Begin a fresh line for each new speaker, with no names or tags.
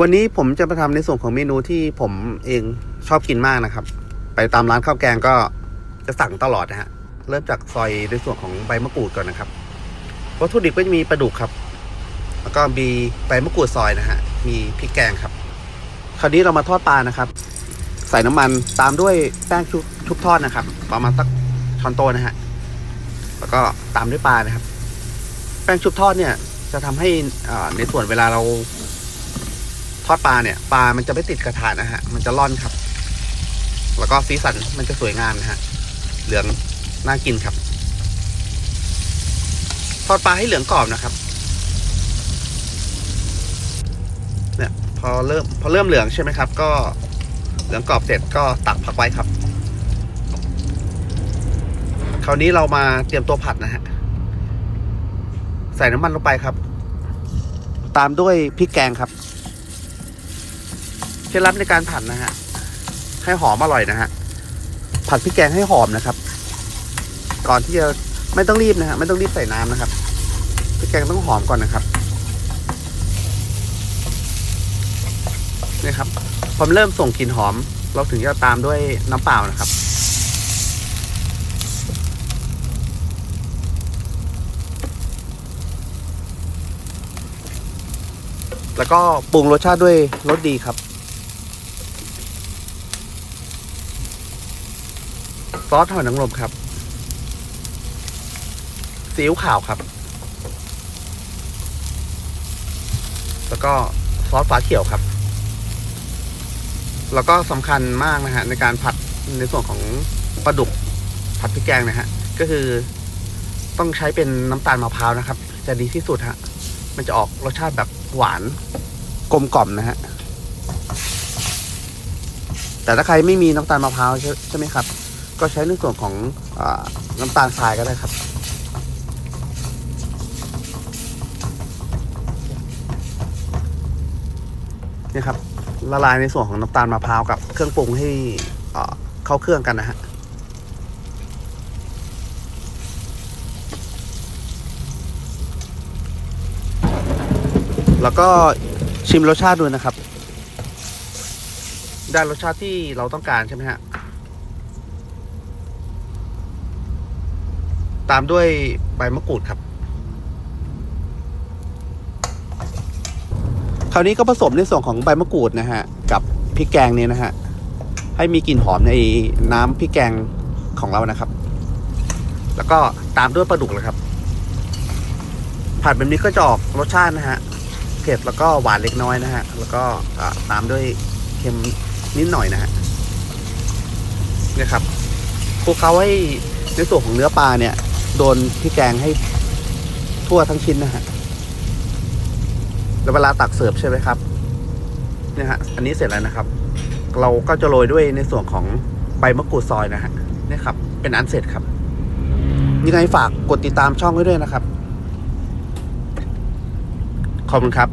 วันนี้ผมจะมาทำในส่วนของเมนูที่ผมเองชอบกินมากนะครับ ไปตามร้านข้าวแกงก็จะสั่งตลอดนะฮะ เริ่มจากซอยในส่วนของใบมะกรูดก่อนนะครับ วัตถุดิบก็จะมีปลาดุกครับ แล้วก็มีใบมะกรูดซอยนะฮะ มีพริกแกงครับ คราวนี้เรามาทอดปลานะครับ ใส่น้ำมันตามด้วยแป้งชุบทอดนะครับ ประมาณสักช้อนโตนะฮะ แล้วก็ตามด้วยปลานะครับ แป้งชุบทอดเนี่ยจะทำให้อ่าในส่วนเวลาเรา ทอดปลาเนี่ยปลามันจะไม่ติดกระทะนะฮะ มันจะร่อนครับ แล้วก็สีสันมันจะสวยงามนะฮะ เหลืองน่ากินครับ ทอดปลาให้เหลืองกรอบนะครับ เนี่ยพอเริ่มพอเริ่มเหลืองใช่ไหมครับ ก็เหลืองกรอบเสร็จก็ตักพักไว้ครับ คราวนี้เรามาเตรียมตัวผัดนะฮะ ใส่น้ำมันลงไปครับ ตามด้วยพริกแกงครับ ล็ดลับในการผัดนะฮะ ให้หอมอร่อยนะฮะ ผัดพริกแกงให้หอมนะครับ ก่อนที่จะไม่ต้องรีบนะฮะไม่ต้องรีบใส่น้ำนะครับพริกแกงต้องหอมก่อนนะครับนี่ครับพอเริ่มส่งกลิ่นหอม เราถึงจะตามด้วยน้ำเปล่านะครับแล้วก็ปรุงรสชาติด้วยรสดีครับ อสหอยนางรมครับซีอิ๊วขาวครับ แล้วก็ซอสฟ้าเขียวครับ แล้วก็สำคัญมากนะฮะในการผัดในส่วนของปลาดุกผัดพริกแกงนะฮะ ก็คือต้องใช้เป็นน้ำตาลมะพร้าวนะครับ จะดีที่สุดฮะ มันจะออกรสชาติแบบหวานกลมกล่อมนะฮะ แต่ถ้าใครไม่มีน้ำตาลมะพร้าวใช่ใช่ไหมครับ ก็ใช้ในส่วนของอน้ำตาลทรายก็ได้ครับ นี่ครับละลายในส่วนของน้ำตาลมะพร้าวกับเครื่องปรุงให้เข้าเครื่องกันนะฮะแล้วก็ชิมรสชาติดูนะครับ ได้รสชาติที่เราต้องการใช่ไหมฮะ ตามด้วยใบมะกรูดครับ คราวนี้ก็ผสมในส่วนของใบมะกรูดนะฮะ กับพริกแกงเนี่ยนะฮะ ให้มีกลิ่นหอมในน้ำพริกแกงของเรานะครับ แล้วก็ตามด้วยปลาดุกเลยครับ ผัดแบบนี้ก็จะออกรสชาตินะฮะเผ็ดแล้วก็หวานเล็กน้อยนะฮะ แล้วก็ตามด้วยเค็มนิดหน่อยนะฮะเนี่ยครับคลุกเคล้าให้ในส่วนของเนื้อปลาเนี่ย โดนพี่แกงให้ทั่วทั้งชิ้นนะฮะแล้วเวลาตักเสิร์ฟใช่ไหมครับเนี่ยฮะอันนี้เสร็จแล้วนะครับ เราก็จะโรยด้วยในส่วนของใบมะกรูดซอยนะฮะเนี่ยครับ เป็นอันเสร็จครับ ยังไงฝากกดติดตามช่องไว้ด้วยนะครับ ขอบคุณครับ